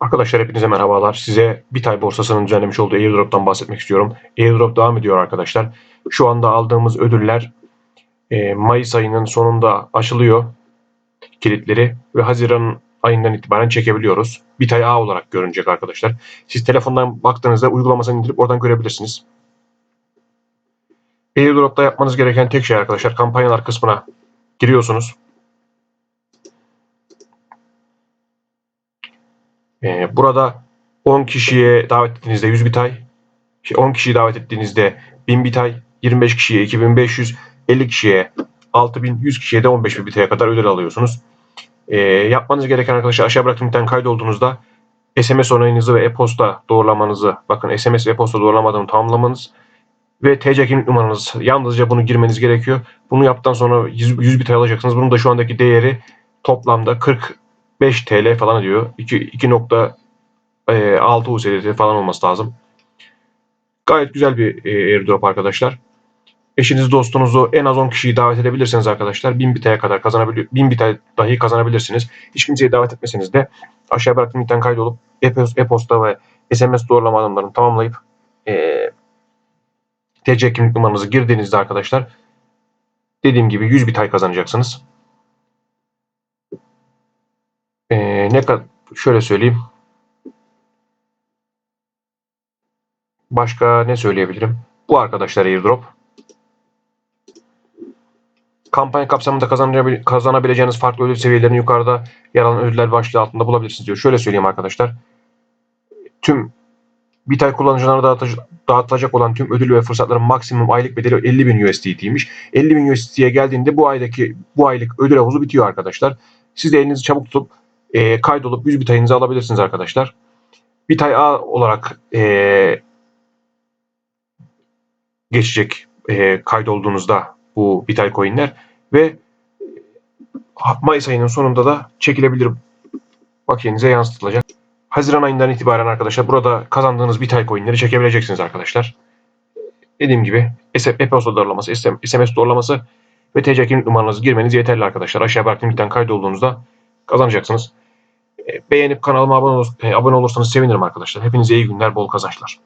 Arkadaşlar hepinize merhabalar. Size Bitay borsasının düzenlemiş olduğu airdrop'tan bahsetmek istiyorum. Airdrop devam ediyor arkadaşlar. Şu anda aldığımız ödüller e, Mayıs ayının sonunda aşılıyor kilitleri ve Haziran ayından itibaren çekebiliyoruz. Bitay A olarak görünecek arkadaşlar. Siz telefondan baktığınızda uygulamasını indirip oradan görebilirsiniz. Airdrop'ta yapmanız gereken tek şey arkadaşlar kampanyalar kısmına giriyorsunuz. Ee, burada 10 kişiye davet ettiğinizde 100 bitay, şey, 10 kişiyi davet ettiğinizde 1000 bitay, 25 kişiye 2500, 50 kişiye 6000, 100 kişiye de 15000 bitaya kadar ödül alıyorsunuz. Ee, yapmanız gereken arkadaşlar aşağı bıraktığım linkten kaydolduğunuzda SMS onayınızı ve e-posta doğrulamanızı, bakın SMS ve e-posta doğrulamadığını tamamlamanız ve TC kimlik numaranız yalnızca bunu girmeniz gerekiyor. Bunu yaptıktan sonra 100, 100 bitay alacaksınız. Bunun da şu andaki değeri toplamda 45 TL falan ediyor. 2.6 USDT falan olması lazım. Gayet güzel bir e, airdrop arkadaşlar. Eşiniz dostunuzu en az 10 kişiyi davet edebilirseniz arkadaşlar 1000 bitaya kadar kazanabilir 1000 bitay dahi kazanabilirsiniz. Hiç kimseyi davet etmeseniz de aşağı bıraktığım linkten kaydolup e-posta ve SMS doğrulama adımlarını tamamlayıp e, TC kimlik numaranızı girdiğinizde arkadaşlar dediğim gibi 100 bitay kazanacaksınız. Ne kadar şöyle söyleyeyim. Başka ne söyleyebilirim? Bu arkadaşlar airdrop. Kampanya kapsamında kazanabil- kazanabileceğiniz farklı ödül seviyelerini yukarıda yer alan ödüller başlığı altında bulabilirsiniz diyor. Şöyle söyleyeyim arkadaşlar. Tüm Bitay kullanıcılarına dağıtıcı- dağıtılacak olan tüm ödül ve fırsatların maksimum aylık bedeli 50.000 USDT'ymiş. 50.000 USDT'ye geldiğinde bu aydaki bu aylık ödül havuzu bitiyor arkadaşlar. Siz de elinizi çabuk tutup e, kaydolup 100 bitayınızı alabilirsiniz arkadaşlar. Bitay A olarak e, geçecek e, kaydolduğunuzda bu Bitay coinler ve Mayıs ayının sonunda da çekilebilir bakiyenize yansıtılacak. Haziran ayından itibaren arkadaşlar burada kazandığınız Bitay coinleri çekebileceksiniz arkadaşlar. Dediğim gibi e-posta doğrulaması, SMS doğrulaması ve TC kimlik numaranızı girmeniz yeterli arkadaşlar. Aşağı bıraktığım linkten kaydolduğunuzda kazanacaksınız. E, Beğenip kanalıma abone, ol- e, abone olursanız sevinirim arkadaşlar. Hepinize iyi günler, bol kazançlar.